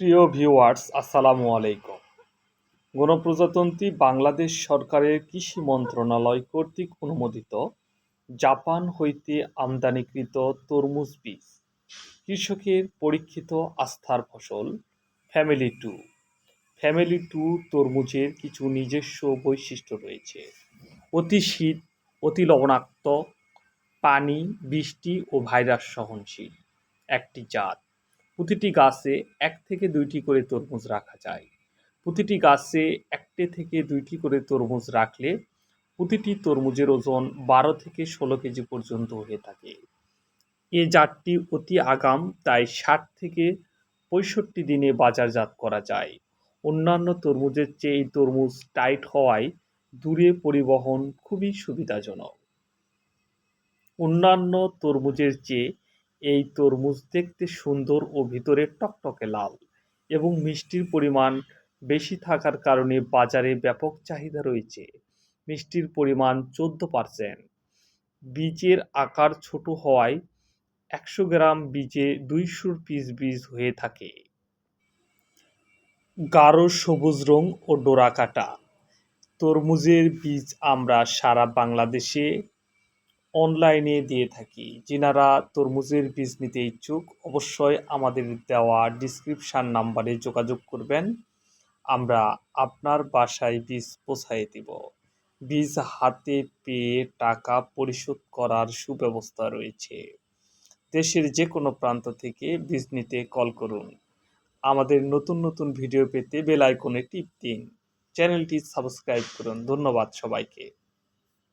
প্রিয় ভিউয়ার্স, আসসালামু আলাইকুম। গণপ্রজাতন্ত্রী বাংলাদেশ সরকারের কৃষি মন্ত্রণালয় কর্তৃক অনুমোদিত জাপান হইতে আমদানিকৃত তরমুজ বীজ। কৃষকের পরীক্ষিত আস্থার ফসল ফ্যামিলি টু। ফ্যামিলি টু তরমুজের কিছু নিজস্ব বৈশিষ্ট্য রয়েছে। অতি শীত, অতি লবণাক্ত, পানি, বৃষ্টি ও ভাইরাস সহনশীল। একটি জাত। প্রতিটি গাছে এক থেকে দুইটি করে তরমুজ রাখা যায়। প্রতিটি গাছে একটি থেকে দুইটি করে তরমুজ রাখলে প্রতিটি তরমুজের ওজন বারো থেকে ষোলো কেজি পর্যন্ত হয়ে থাকে। এ জাতটি অতি আগাম, তাই ষাট থেকে পঁয়ষট্টি দিনে বাজারজাত করা যায়। অন্যান্য তরমুজের চেয়ে এই তরমুজ টাইট হওয়ায় দূরে পরিবহন খুবই সুবিধাজনক। অন্যান্য তরমুজের চেয়ে এই তরমুজ দেখতে সুন্দর ও ভিতরে টকটকে লাল এবং মিষ্টির পরিমাণ বেশি থাকার কারণে বাজারে ব্যাপক চাহিদা রয়েছে। মিষ্টির পরিমাণ চোদ্দ পারসেন্ট। বীজের আকার ছোট হওয়ায় একশো গ্রাম বীজে দুইশো পিস বীজ হয়ে থাকে। গাঢ় সবুজ রং ও ডোরা কাটা তরমুজের বীজ আমরা সারা বাংলাদেশে অনলাইনে দিয়ে থাকি। যিনারা তরমুজের বীজ নিতে ইচ্ছুক, অবশ্যই আমাদের দেওয়া ডিসক্রিপশান নাম্বারে যোগাযোগ করবেন। আমরা আপনার বাসায় বীজ পৌঁছায় দিব। বীজ হাতে পেয়ে টাকা পরিশোধ করার সুব্যবস্থা রয়েছে। দেশের যে কোনো প্রান্ত থেকে বীজ নিতে কল করুন। আমাদের নতুন নতুন ভিডিও পেতে বেল আইকনে টিপ দিন। চ্যানেলটি সাবস্ক্রাইব করুন। ধন্যবাদ সবাইকে।